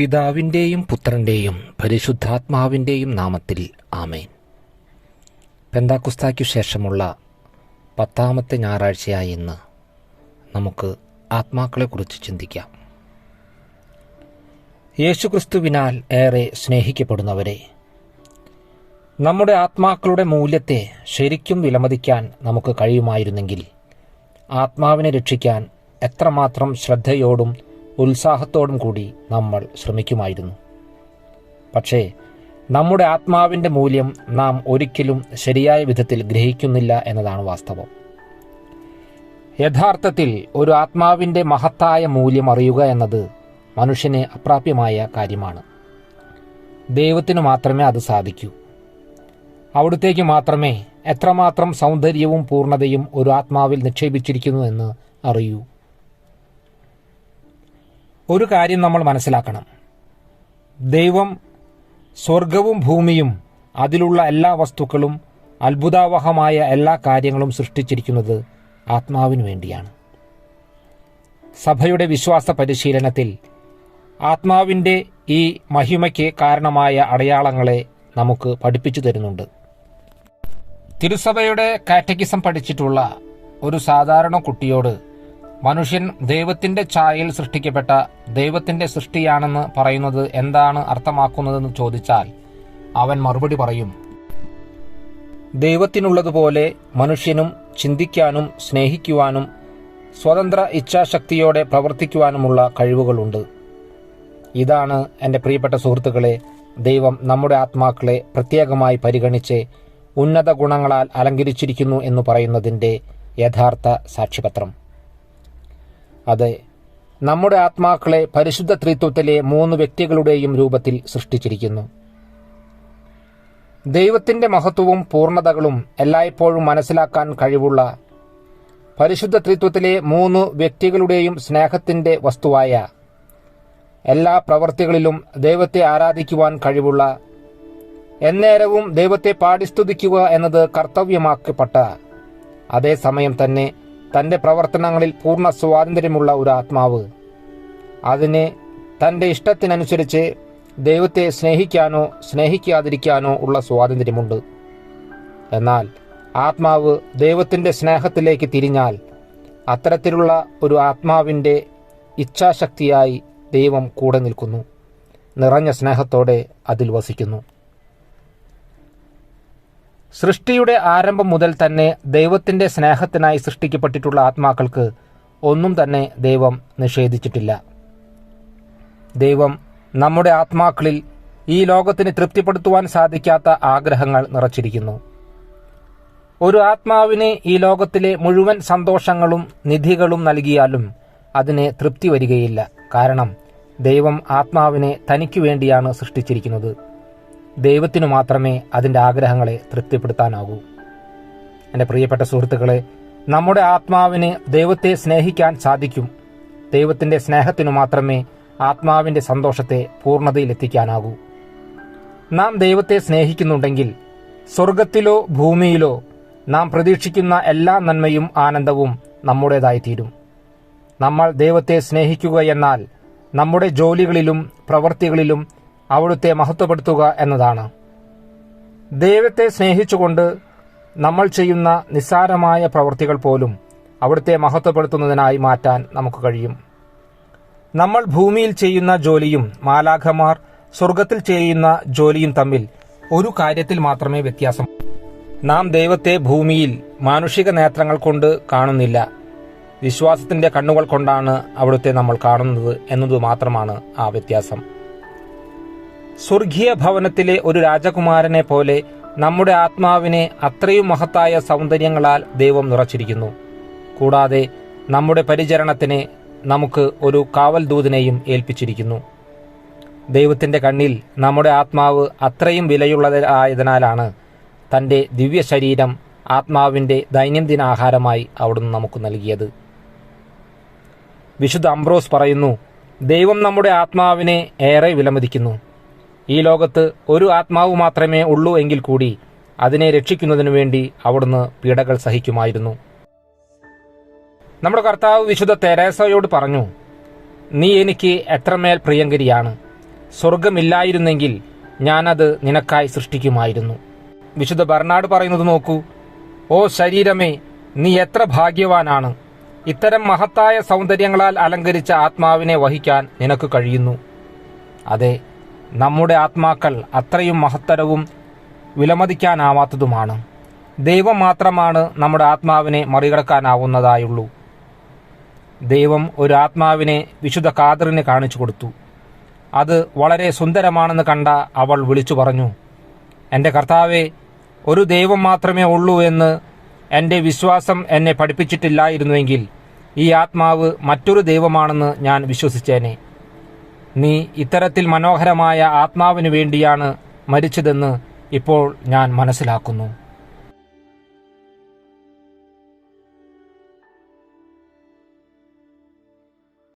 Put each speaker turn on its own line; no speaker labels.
പിതാവിന്റെയും പുത്രന്റെയും പരിശുദ്ധാത്മാവിന്റെയും നാമത്തിൽ ആമേൻ. പെന്താക്കുസ്താക്കു ശേഷമുള്ള പത്താമത്തെ ഞായറാഴ്ചയായ ഇന്ന് നമുക്ക് ആത്മാക്കളെക്കുറിച്ച് ചിന്തിക്കാം. യേശുക്രിസ്തുവിനാൽ ഏറെ സ്നേഹിക്കപ്പെടുന്നവരെ നമ്മുടെ ആത്മാക്കളുടെ മൂല്യത്തെ ശരിക്കും വിലമതിക്കാൻ നമുക്ക് കഴിയുമായിരുന്നെങ്കിൽ ആത്മാവിനെ രക്ഷിക്കാൻ എത്രമാത്രം ശ്രദ്ധയോടും ഉത്സാഹത്തോടും കൂടി നമ്മൾ ശ്രമിക്കുമായിരുന്നു. പക്ഷേ നമ്മുടെ ആത്മാവിന്റെ മൂല്യം നാം ഒരിക്കലും ശരിയായ വിധത്തിൽ ഗ്രഹിക്കുന്നില്ല എന്നതാണ് വാസ്തവം. യഥാർത്ഥത്തിൽ ഒരു ആത്മാവിന്റെ മഹത്തായ മൂല്യം അറിയുക എന്നത് മനുഷ്യന് അപ്രാപ്യമായ കാര്യമാണ്. ദൈവത്തിന് മാത്രമേ അത് സാധിക്കൂ. അവിടുത്തേക്ക് മാത്രമേ എത്രമാത്രം സൗന്ദര്യവും പൂർണതയും ഒരു ആത്മാവിൽ നിക്ഷേപിച്ചിരിക്കുന്നു എന്ന് അറിയൂ. ഒരു കാര്യം നമ്മൾ മനസ്സിലാക്കണം. ദൈവം സ്വർഗവും ഭൂമിയും അതിലുള്ള എല്ലാ വസ്തുക്കളും അത്ഭുതാവഹമായ എല്ലാ കാര്യങ്ങളും സൃഷ്ടിച്ചിരിക്കുന്നത് ആത്മാവിനു വേണ്ടിയാണ്. സഭയുടെ വിശ്വാസ പരിശീലനത്തിൽ ആത്മാവിന്റെ ഈ മഹിമയ്ക്ക് കാരണമായ അടയാളങ്ങളെ നമുക്ക് പഠിപ്പിച്ചു തരുന്നുണ്ട്. തിരുസഭയുടെ കാറ്റഗിസം പഠിച്ചിട്ടുള്ള ഒരു സാധാരണ കുട്ടിയോട് മനുഷ്യൻ ദൈവത്തിന്റെ ഛായയിൽ സൃഷ്ടിക്കപ്പെട്ട ദൈവത്തിന്റെ സൃഷ്ടിയാണെന്ന് പറയുന്നത് എന്താണ് അർത്ഥമാക്കുന്നതെന്ന് ചോദിച്ചാൽ അവൻ മറുപടി പറയും. ദൈവത്തിനുള്ളതുപോലെ മനുഷ്യനും ചിന്തിക്കാനും സ്നേഹിക്കുവാനും സ്വതന്ത്ര ഇച്ഛാശക്തിയോടെ പ്രവർത്തിക്കുവാനുമുള്ള കഴിവുകളുണ്ട്. ഇതാണ് എന്റെ പ്രിയപ്പെട്ട സുഹൃത്തുക്കളെ ദൈവം നമ്മുടെ ആത്മാക്കളെ പ്രത്യേകമായി പരിഗണിച്ച് ഉന്നത ഗുണങ്ങളാൽ അലങ്കരിച്ചിരിക്കുന്നു എന്ന് പറയുന്നതിന്റെ യഥാർത്ഥ സാക്ഷ്യപത്രം അതെ. നമ്മുടെ ആത്മാക്കളെ പരിശുദ്ധ ത്രിത്വത്തിലെ മൂന്ന് വ്യക്തികളുടെയും രൂപത്തിൽ സൃഷ്ടിച്ചിരിക്കുന്നു. ദൈവത്തിന്റെ മഹത്വവും പൂർണതകളും എല്ലായ്പ്പോഴും മനസ്സിലാക്കാൻ കഴിവുള്ള പരിശുദ്ധ ത്രിത്വത്തിലെ മൂന്ന് വ്യക്തികളുടെയും സ്നേഹത്തിന്റെ വസ്തുവായ എല്ലാ പ്രവർത്തികളിലും ദൈവത്തെ ആരാധിക്കുവാൻ കഴിവുള്ള എന്നേരവും ദൈവത്തെ പാടിസ്തുതിക്കുക എന്നത് കർത്തവ്യമാക്കപ്പെട്ട അതേസമയം തന്നെ തന്റെ പ്രവർത്തനങ്ങളിൽ പൂർണ സ്വാതന്ത്ര്യമുള്ള ഒരു ആത്മാവ്. അതിനെ തന്റെ ഇഷ്ടത്തിനനുസരിച്ച് ദൈവത്തെ സ്നേഹിക്കാനോ സ്നേഹിക്കാതിരിക്കാനോ ഉള്ള സ്വാതന്ത്ര്യമുണ്ട്. എന്നാൽ ആത്മാവ് ദൈവത്തിന്റെ സ്നേഹത്തിലേക്ക് തിരിഞ്ഞാൽ അത്തരത്തിലുള്ള ഒരു ആത്മാവിന്റെ ഇച്ഛാശക്തിയായി ദൈവം കൂടെ നിൽക്കുന്നു. നിറഞ്ഞ സ്നേഹത്തോടെ അതിൽ വസിക്കുന്നു. സൃഷ്ടിയുടെ ആരംഭം മുതൽ തന്നെ ദൈവത്തിന്റെ സ്നേഹത്തിനായി സൃഷ്ടിക്കപ്പെട്ടിട്ടുള്ള ആത്മാക്കൾക്ക് ഒന്നും തന്നെ ദൈവം നിഷേധിച്ചിട്ടില്ല. ദൈവം നമ്മുടെ ആത്മാക്കളിൽ ഈ ലോകത്തിന് തൃപ്തിപ്പെടുത്തുവാൻ സാധിക്കാത്ത ആഗ്രഹങ്ങൾ നിറച്ചിരിക്കുന്നു. ഒരു ആത്മാവിനെ ഈ ലോകത്തിലെ മുഴുവൻ സന്തോഷങ്ങളും നിധികളും നൽകിയാലും അതിനെ തൃപ്തി വരികയില്ല. കാരണം ദൈവം ആത്മാവിനെ തനിക്കു വേണ്ടിയാണ് സൃഷ്ടിച്ചിരിക്കുന്നത്. ദൈവത്തിനു മാത്രമേ അതിന്റെ ആഗ്രഹങ്ങളെ തൃപ്തിപ്പെടുത്താനാകൂ. എന്റെ പ്രിയപ്പെട്ട സുഹൃത്തുക്കളെ നമ്മുടെ ആത്മാവിന് ദൈവത്തെ സ്നേഹിക്കാൻ സാധിക്കും. ദൈവത്തിന്റെ സ്നേഹത്തിനു മാത്രമേ ആത്മാവിന്റെ സന്തോഷത്തെ പൂർണതയിലെത്തിക്കാനാകൂ. നാം ദൈവത്തെ സ്നേഹിക്കുന്നുണ്ടെങ്കിൽ സ്വർഗത്തിലോ ഭൂമിയിലോ നാം പ്രതീക്ഷിക്കുന്ന എല്ലാ നന്മയും ആനന്ദവും നമ്മുടേതായിത്തീരും. നമ്മൾ ദൈവത്തെ സ്നേഹിക്കുക എന്നാൽ നമ്മുടെ ജോലികളിലും പ്രവൃത്തികളിലും അവിടുത്തെ മഹത്വപ്പെടുത്തുക എന്നതാണ്. ദൈവത്തെ സ്നേഹിച്ചുകൊണ്ട് നമ്മൾ ചെയ്യുന്ന നിസ്സാരമായ പ്രവൃത്തികൾ പോലും അവിടുത്തെ മഹത്വപ്പെടുത്തുന്നതിനായി മാറ്റാൻ നമുക്ക് കഴിയും. നമ്മൾ ഭൂമിയിൽ ചെയ്യുന്ന ജോലിയും മാലാഖമാർ സ്വർഗത്തിൽ ചെയ്യുന്ന ജോലിയും തമ്മിൽ ഒരു കാര്യത്തിൽ മാത്രമേ വ്യത്യാസം. നാം ദൈവത്തെ ഭൂമിയിൽ മാനുഷിക നേത്രങ്ങൾ കൊണ്ട് കാണുന്നില്ല. വിശ്വാസത്തിന്റെ കണ്ണുകൾ കൊണ്ടാണ് അവിടുത്തെ നമ്മൾ കാണുന്നത് എന്നതു മാത്രമാണ് ആ വ്യത്യാസം. സ്വർഗീയ ഭവനത്തിലെ ഒരു രാജകുമാരനെ പോലെ നമ്മുടെ ആത്മാവിനെ അത്രയും മഹത്തായ സൗന്ദര്യങ്ങളാൽ ദൈവം നിറച്ചിരിക്കുന്നു. കൂടാതെ നമ്മുടെ പരിചരണത്തിന് നമുക്ക് ഒരു കാവൽ ദൂതിനെയും ഏൽപ്പിച്ചിരിക്കുന്നു. ദൈവത്തിന്റെ കണ്ണിൽ നമ്മുടെ ആത്മാവ് അത്രയും വിലയുള്ളതായതിനാലാണ് തന്റെ ദിവ്യ ശരീരം ആത്മാവിന്റെ ദൈനംദിന ആഹാരമായി അവിടുന്ന് നമുക്ക് നൽകിയത്. വിശുദ്ധ അംബ്രോസ് പറയുന്നു ദൈവം നമ്മുടെ ആത്മാവിനെ ഏറെ വിലമതിക്കുന്നു. ഈ ലോകത്ത് ഒരു ആത്മാവ് മാത്രമേ ഉള്ളൂ എങ്കിൽ കൂടി അതിനെ രക്ഷിക്കുന്നതിനു വേണ്ടി അവിടുന്ന് പീഡകൾ സഹിക്കുമായിരുന്നു. നമ്മുടെ കർത്താവ് വിശുദ്ധ തെരേസയോട് പറഞ്ഞു നീ എനിക്ക് എത്രമേൽ പ്രിയങ്കരിയാണ്. സ്വർഗമില്ലായിരുന്നെങ്കിൽ ഞാനത് നിനക്കായി സൃഷ്ടിക്കുമായിരുന്നു. വിശുദ്ധ ബർണാഡ് പറയുന്നത് നോക്കൂ ഓ ശരീരമേ നീ എത്ര ഭാഗ്യവാനാണ്. ഇത്തരം മഹത്തായ സൗന്ദര്യങ്ങളാൽ അലങ്കരിച്ച ആത്മാവിനെ വഹിക്കാൻ നിനക്ക് കഴിയുന്നു. അതെ നമ്മുടെ ആത്മാക്കൾ അത്രയും മഹത്തരവും വിലമതിക്കാനാവാത്തതുമാണ്. ദൈവം മാത്രമാണ് നമ്മുടെ ആത്മാവിനെ മറികടക്കാനാവുന്നതായുള്ളൂ. ദൈവം ഒരു ആത്മാവിനെ വിശുദ്ധ കാതറിന് കാണിച്ചു കൊടുത്തു. അത് വളരെ സുന്ദരമാണെന്ന് കണ്ട അവൾ വിളിച്ചു പറഞ്ഞു എന്റെ കർത്താവെ ഒരു ദൈവം മാത്രമേ ഉള്ളൂ എന്ന് എന്റെ വിശ്വാസം എന്നെ പഠിപ്പിച്ചിട്ടില്ലായിരുന്നുവെങ്കിൽ ഈ ആത്മാവ് മറ്റൊരു ദൈവമാണെന്ന് ഞാൻ വിശ്വസിച്ചേനെ. നീ ഇത്തരത്തിൽ മനോഹരമായ ആത്മാവിനു വേണ്ടിയാണ് മരിച്ചതെന്ന് ഇപ്പോൾ ഞാൻ മനസ്സിലാക്കുന്നു.